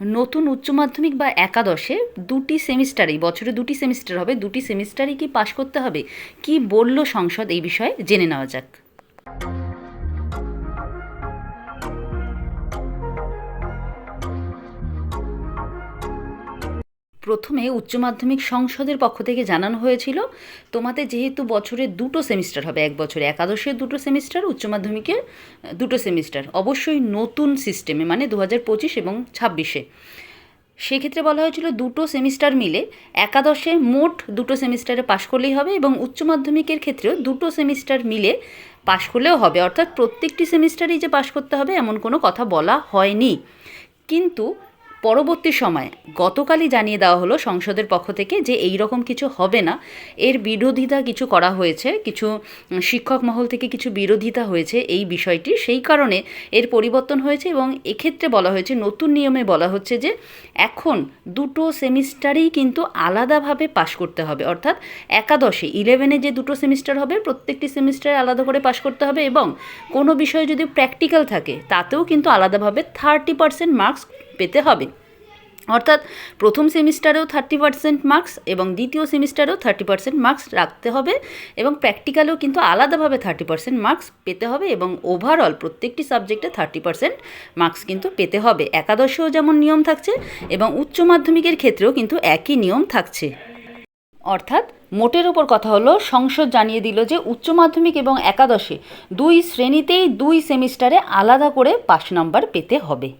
নতুন উচ্চ মাধ্যমিক বা একাদশে দুটি সেমিস্টারেই, বছরে দুটি সেমিস্টার হবে, দুটি সেমিস্টারই কি পাশ করতে হবে? কি বলল সংসদ এই বিষয়ে? জেনে নেওয়া যাক। প্রথমে উচ্চ মাধ্যমিক সংসদের পক্ষ থেকে জানানো হয়েছিল তোমাদের যেহেতু বছরে দুটো সেমিস্টার হবে, এক বছরে একাদশের দুটো সেমিস্টার, উচ্চ মাধ্যমিকের দুটো সেমিস্টার। অবশ্যই নতুন সিস্টেমে মানে দু হাজার পঁচিশ এবং ছাব্বিশে। সেক্ষেত্রে বলা হয়েছিল দুটো সেমিস্টার মিলে একাদশে মোট দুটো সেমিস্টারে পাশ করলেই হবে এবং উচ্চ মাধ্যমিকের ক্ষেত্রেও দুটো সেমিস্টার মিলে পাশ করলেও হবে। অর্থাৎ প্রত্যেকটি সেমিস্টারেই যে পাশ করতে হবে এমন কোনো কথা বলা হয়নি। কিন্তু পরবর্তী সময় গতকালই জানিয়ে দেওয়া হলো সংসদের পক্ষ থেকে যে এই রকম কিছু হবে না। এর বিরোধিতা কিছু করা হয়েছে, কিছু শিক্ষক মহল থেকে কিছু বিরোধিতা হয়েছে এই বিষয়টি। সেই কারণে এর পরিবর্তন হয়েছে এবং এক্ষেত্রে বলা হয়েছে, নতুন নিয়মে বলা হচ্ছে যে এখন দুটো সেমিস্টারেই কিন্তু আলাদাভাবে পাশ করতে হবে। অর্থাৎ একাদশে, ইলেভেনে যে দুটো সেমিস্টার হবে, প্রত্যেকটি সেমিস্টারে আলাদা করে পাশ করতে হবে এবং কোনো বিষয়ে যদি প্র্যাকটিক্যাল থাকে, তাতেও কিন্তু আলাদাভাবে থার্টি পার্সেন্ট মার্কস পেতে হবে। অর্থাৎ প্রথম সেমিস্টারেও থার্টি পার্সেন্ট মার্কস এবং দ্বিতীয় সেমিস্টারেও থার্টি পার্সেন্ট মার্কস রাখতে হবে এবং প্র্যাকটিক্যালেও কিন্তু আলাদাভাবে থার্টি পার্সেন্ট মার্কস পেতে হবে এবং ওভারঅল প্রত্যেকটি সাবজেক্টে থার্টি পার্সেন্ট মার্কস কিন্তু পেতে হবে। একাদশেও যেমন নিয়ম থাকছে এবং উচ্চ মাধ্যমিকের ক্ষেত্রেও কিন্তু একই নিয়ম থাকছে। অর্থাৎ মোটের ওপর কথা হলো, সংসদ জানিয়ে দিল যে উচ্চ মাধ্যমিক এবং একাদশে দুই শ্রেণীতেই দুই সেমিস্টারে আলাদা করে পাস নাম্বার পেতে হবে।